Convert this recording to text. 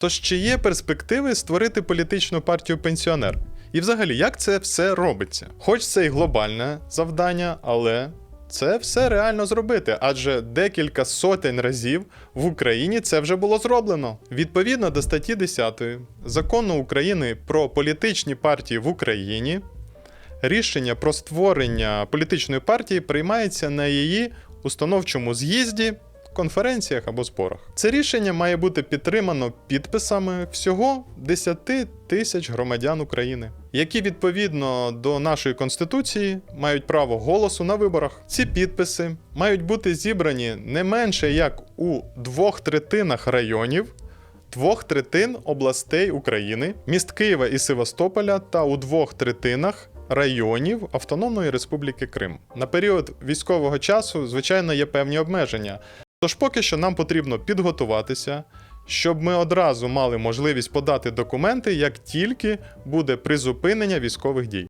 Тож чи є перспективи створити політичну партію пенсіонер? І взагалі, як це все робиться? Хоч це і глобальне завдання, але це все реально зробити, адже декілька сотень разів в Україні це вже було зроблено. Відповідно до статті 10 закону України про політичні партії в Україні, рішення про створення політичної партії приймається на її установчому з'їзді, конференціях або зборах. Це рішення має бути підтримано підписами всього 10 тисяч громадян України, які відповідно до нашої конституції мають право голосу на виборах. Ці підписи мають бути зібрані не менше як у двох третинах районів двох третин областей України, міст Києва і Севастополя та у двох третинах районів Автономної Республіки Крим. На період військового часу, звичайно, є певні обмеження. Тож поки що нам потрібно підготуватися, щоб ми одразу мали можливість подати документи, як тільки буде призупинення військових дій.